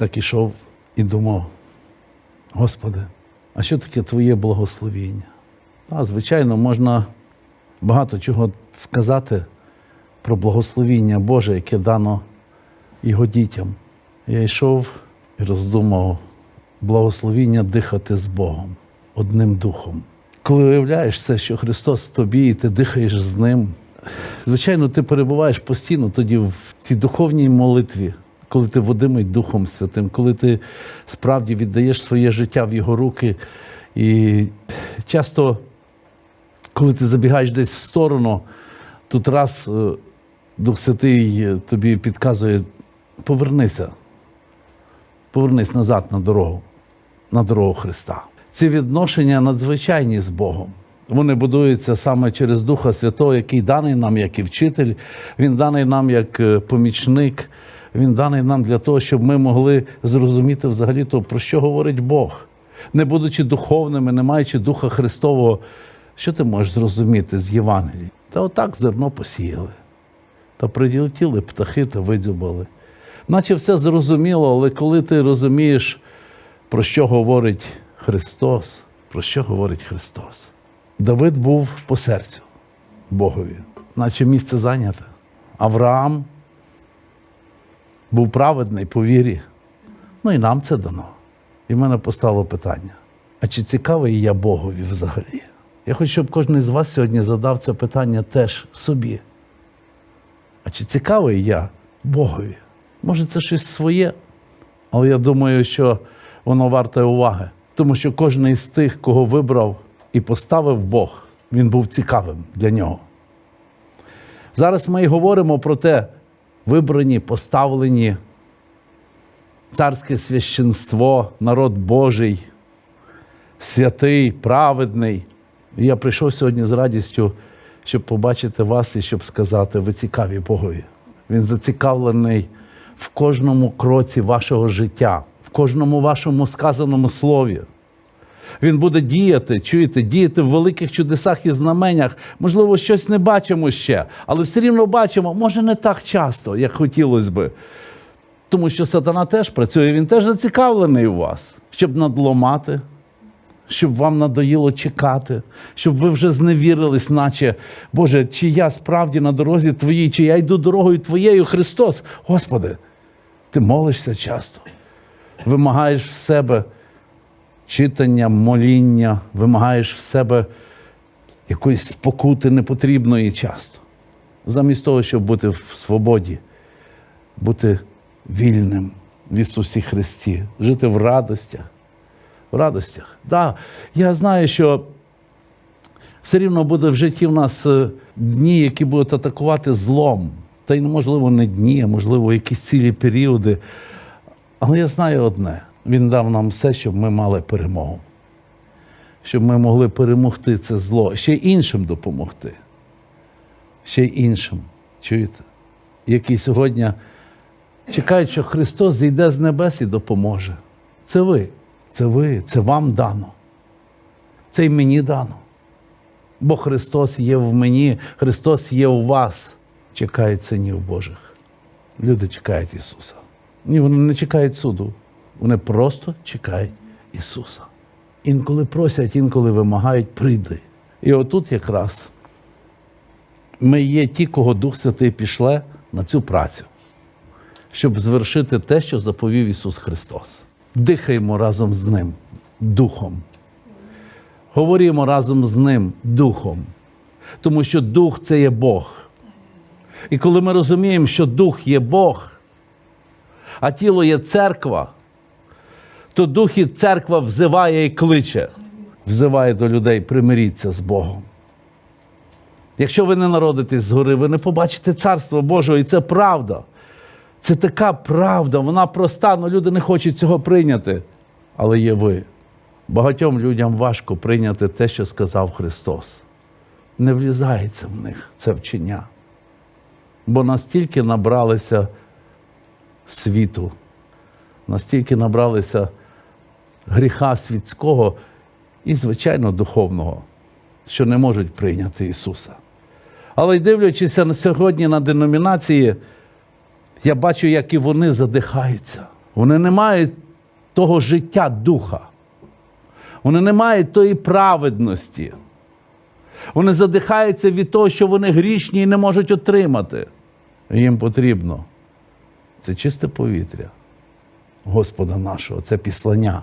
так ішов і думав, Господи, а що таке Твоє благословіння? А, звичайно, можна багато чого сказати про благословіння Боже, яке дано його дітям. Я йшов і роздумав благословіння дихати з Богом, одним духом. Коли уявляєш все, що Христос тобі, і ти дихаєш з Ним, звичайно, ти перебуваєш постійно тоді в цій духовній молитві, коли ти водимий Духом Святим, коли ти справді віддаєш своє життя в Його руки. І часто, коли ти забігаєш десь в сторону, тут раз е, Дух Святий е, тобі підказує, повернися, повернись назад на дорогу, на дорогу Христа. Ці відношення надзвичайні з Богом. Вони будуються саме через Духа Святого, який даний нам як і вчитель, він даний нам як е, помічник, він даний нам для того, щоб ми могли зрозуміти взагалі то, про що говорить Бог. Не будучи духовними, не маючи Духа Христового, що ти можеш зрозуміти з Євангелії? Та отак зерно посіяли. Та прилетіли птахи та видзюбали. Наче все зрозуміло, але коли ти розумієш, про що говорить Христос, про що говорить Христос. Давид був по серцю Богові, наче місце зайняте. Авраам був праведний по вірі. Ну і нам це дано. І в мене постало питання: а чи цікавий я Богові взагалі? Я хочу, щоб кожен з вас сьогодні задав це питання теж собі. А чи цікавий я Богові? Може, це щось своє, але я думаю, що воно варте уваги. Тому що кожен із тих, кого вибрав і поставив Бог, він був цікавим для нього. Зараз ми і говоримо про те, вибрані, поставлені, царське священство, народ Божий, святий, праведний. І я прийшов сьогодні з радістю, щоб побачити вас і щоб сказати, ви цікаві Богові. Він зацікавлений в кожному кроці вашого життя, в кожному вашому сказаному слові. Він буде діяти, чуєте, діяти в великих чудесах і знаменнях. Можливо, щось не бачимо ще, але все рівно бачимо, може, не так часто, як хотілося би. Тому що сатана теж працює, він теж зацікавлений у вас, щоб надломати, щоб вам надоїло чекати, щоб ви вже зневірились, наче, Боже, чи я справді на дорозі твоїй, чи я йду дорогою твоєю, Христос. Господи, ти молишся часто, вимагаєш в себе читання, моління, вимагаєш в себе якоїсь спокути непотрібної часто. Замість того, щоб бути в свободі, бути вільним в Ісусі Христі, жити в радостях. В радостях. Да, я знаю, що все рівно буде в житті в нас е, дні, які будуть атакувати злом. Та й можливо не дні, а можливо, якісь цілі періоди. Але я знаю одне: він дав нам все, щоб ми мали перемогу. Щоб ми могли перемогти це зло, ще й іншим допомогти. Ще й іншим. Чуєте? Які сьогодні чекають, що Христос зійде з небес і допоможе. Це ви, це ви, це вам дано. Це й мені дано. Бо Христос є в мені, Христос є у вас. Чекають синів Божих. Люди чекають Ісуса. Ні, вони не чекають суду. Вони просто чекають Ісуса. Інколи просять, інколи вимагають, прийди. І отут якраз ми є ті, кого Дух Святий пішле на цю працю, щоб звершити те, що заповів Ісус Христос. Дихаємо разом з Ним, Духом. Говоримо разом з Ним Духом. Тому що Дух це є Бог. І коли ми розуміємо, що Дух є Бог, а тіло є церква, то Дух і церква взиває і кличе, взиває до людей, примиріться з Богом. Якщо ви не народитесь згори, ви не побачите Царство Божого, і це правда. Це така правда, вона проста, але люди не хочуть цього прийняти. Але є ви. Багатьом людям важко прийняти те, що сказав Христос. Не влізається в них це вчення. Бо настільки набралися світу, настільки набралися гріха світського і, звичайно, духовного, що не можуть прийняти Ісуса. Але дивлячись на сьогодні на деномінації, я бачу, як і вони задихаються. Вони не мають того життя духа. Вони не мають тої праведності. Вони задихаються від того, що вони грішні і не можуть отримати. Їм потрібно це чисте повітря Господа нашого, це післання.